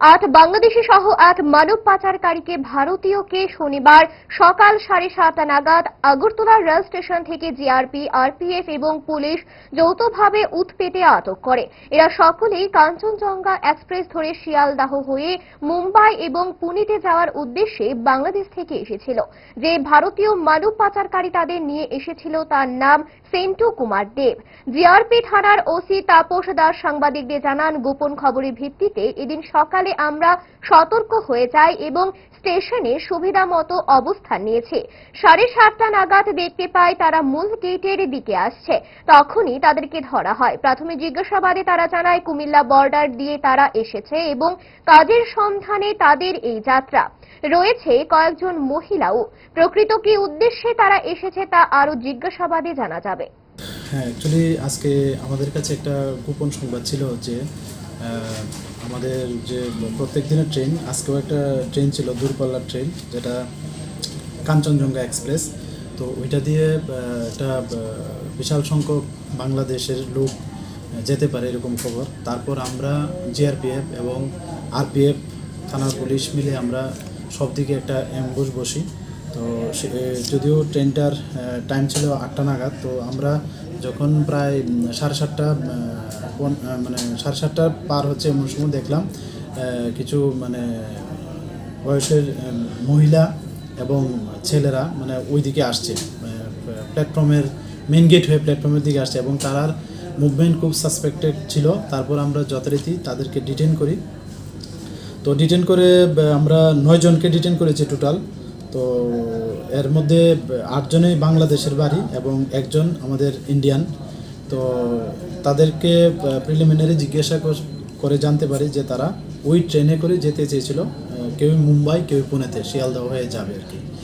আট বাংলাদেশি সহ এক মানব পাচারকারীকে ভারতীয়কে শনিবার সকাল সাড়ে সাতটা নাগাদ আগরতলা রেল স্টেশন থেকে জিআরপি, আরপিএফ এবং পুলিশ যৌথভাবে উৎপেতে আটক করে। এরা সকলেই কাঞ্চনজঙ্ঘা এক্সপ্রেস ধরে শিয়ালদাহ হয়ে মুম্বাই এবং পুনেতে যাওয়ার উদ্দেশ্যে বাংলাদেশ থেকে এসেছিল। যে ভারতীয় মানব পাচারকারী তাদের নিয়ে এসেছিল তার নাম সেন্টু কুমার দেব। জিআরপি থানার ওসি তাপস দাস সাংবাদিকদের জানান, গোপন খবরের ভিত্তিতে এদিন সকালে আমরা সতর্ক হয়ে যাই এবং স্টেশনে সুবিধা মতো অবস্থান নিয়েছি। সাড়ে সাতটা নাগাদ দেখতে পাই তারা মূল গেটের দিকে আসছে। তখনই তাদেরকে ধরা হয়। প্রাথমিক জিজ্ঞাসাবাদে তারা জানায়, কুমিল্লা বর্ডার দিয়ে তারা এসেছে এবং কাজের সন্ধানে তাদের এই যাত্রা। রয়েছে কয়েকজন মহিলাও। প্রকৃত কি উদ্দেশ্যে তারা এসেছে তা আরও জিজ্ঞাসাবাদে জানা যাবে। হ্যাঁ অ্যাকচুয়ালি আজকে আমাদের কাছে একটা গোপন সংবাদ ছিল যে আমাদের যে প্রত্যেক দিনের ট্রেন, আজকেও একটা ট্রেন ছিল, দূরপাল্লার ট্রেন, যেটা কাঞ্চনজঙ্ঘা এক্সপ্রেস। তো ওইটা দিয়ে একটা বিশাল সংখ্যক বাংলাদেশের লোক যেতে পারে এরকম খবর। তারপর আমরা জিআরপিএফ এবং আরপিএফ, থানার পুলিশ মিলে আমরা সব দিকে একটা অ্যাম্বুশ বসি। তো যদিও ট্রেনটার টাইম ছিল আটটা নাগাদ, তো আমরা যখন প্রায় সাড়ে সাতটা মানে সাড়ে সাতটা পার হচ্ছে এমন সময় দেখলাম কিছু মানে বয়সের মহিলা এবং ছেলেরা মানে ওই দিকে আসছে প্ল্যাটফর্মের মেন গেট হয়ে প্ল্যাটফর্মের দিকে আসছে এবং তারার মুভমেন্ট খুব সাসপেক্টেড ছিল। তারপর আমরা যথারীতি তাদেরকে ডিটেন করি। তো ডিটেন করে আমরা নয় জনকে ডিটেন করেছি টোটাল। তো এর মধ্যে আটজনই বাংলাদেশের বাড়ি এবং একজন আমাদের ইন্ডিয়ান তো তাদেরকে প্রিলিমিনারি জিজ্ঞাসা কর- জানতে পারি যে তারা ওই ট্রেনে করে যেতে চেয়েছিল। কেউ মুম্বাই কেউ পুনেতে, শিয়ালদহ হয়ে যাবে আর কি।